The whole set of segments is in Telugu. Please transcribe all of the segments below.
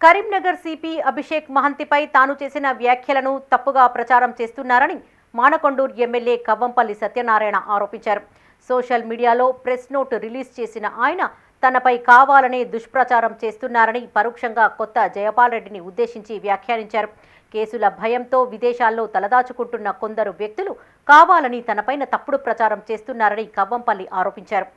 కరీంనగర్ సిపి అభిషేక్ మహంతిపై తాను చేసిన వ్యాఖ్యలను తప్పుగా ప్రచారం చేస్తున్నారని మానకొండూరు ఎమ్మెల్యే కవ్వంపల్లి సత్యనారాయణ ఆరోపించారు. సోషల్ మీడియాలో ప్రెస్ నోట్ రిలీజ్ చేసిన ఆయన తనపై కావాలనే దుష్ప్రచారం చేస్తున్నారని పరోక్షంగా కొత్త జయపాల్ రెడ్డిని ఉద్దేశించి వ్యాఖ్యానించారు. కేసుల భయంతో విదేశాల్లో తలదాచుకుంటున్న కొందరు వ్యక్తులు కావాలని తనపైన తప్పుడు ప్రచారం చేస్తున్నారని కవ్వంపల్లి ఆరోపించారు.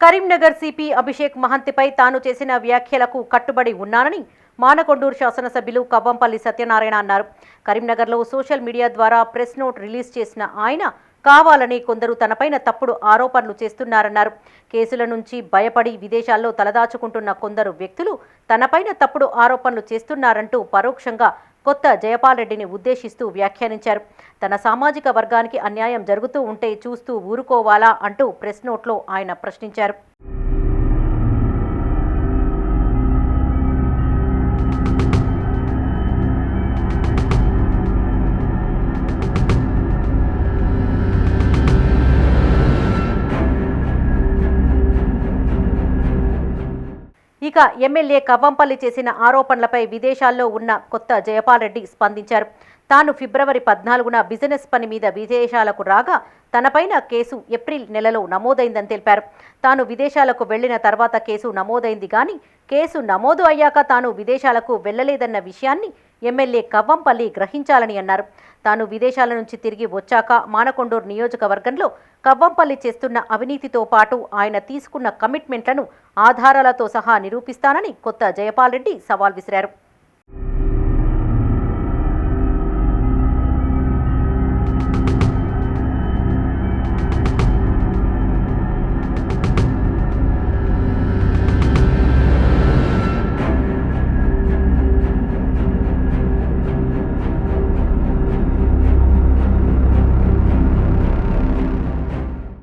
కరీంనగర్ సిపి అభిషేక్ మహంతిపై తాను చేసిన వ్యాఖ్యలకు కట్టుబడి ఉన్నానని మానకొండూరు శాసనసభ్యులు కవ్వంపల్లి సత్యనారాయణ అన్నారు. కరీంనగర్లో సోషల్ మీడియా ద్వారా ప్రెస్ నోట్ రిలీజ్ చేసిన ఆయన కావాలని కొందరు తనపైన తప్పుడు ఆరోపణలు చేస్తున్నారన్నారు. కేసుల నుంచి భయపడి విదేశాల్లో తలదాచుకుంటున్న కొందరు వ్యక్తులు తనపైన తప్పుడు ఆరోపణలు చేస్తున్నారంటూ పరోక్షంగా కొత్త జయపాల్ రెడ్డిని ఉద్దేశిస్తూ వ్యాఖ్యానించారు. తన సామాజిక వర్గానికి అన్యాయం జరుగుతూ ఉంటే చూస్తూ ఊరుకోవాలా అంటూ ప్రెస్ నోట్లో ఆయన ప్రశ్నించారు. ఇక ఎమ్మెల్యే కవ్వంపల్లి చేసిన ఆరోపణలపై విదేశాల్లో ఉన్న కొత్త జయపాల్ రెడ్డి స్పందించారు. తాను ఫిబ్రవరి పద్నాలుగున బిజినెస్ పని మీద విదేశాలకు రాగా తనపైన కేసు ఏప్రిల్ నెలలో నమోదైందని తెలిపారు. తాను విదేశాలకు వెళ్ళిన తర్వాత కేసు నమోదైంది కానీ కేసు నమోదు అయ్యాక తాను విదేశాలకు వెళ్ళలేదన్న విషయాన్ని ఎమ్మెల్యే కవ్వంపల్లి గ్రహించాలని అన్నారు. తాను విదేశాల నుంచి తిరిగి వచ్చాక మానకొండూరు నియోజకవర్గంలో కవ్వంపల్లి చేస్తున్న అవినీతితో పాటు ఆయన తీసుకున్న కమిట్మెంట్లను ఆధారాలతో సహా నిరూపిస్తానని కొత్త జయపాల్ రెడ్డి సవాల్ విసిరారు.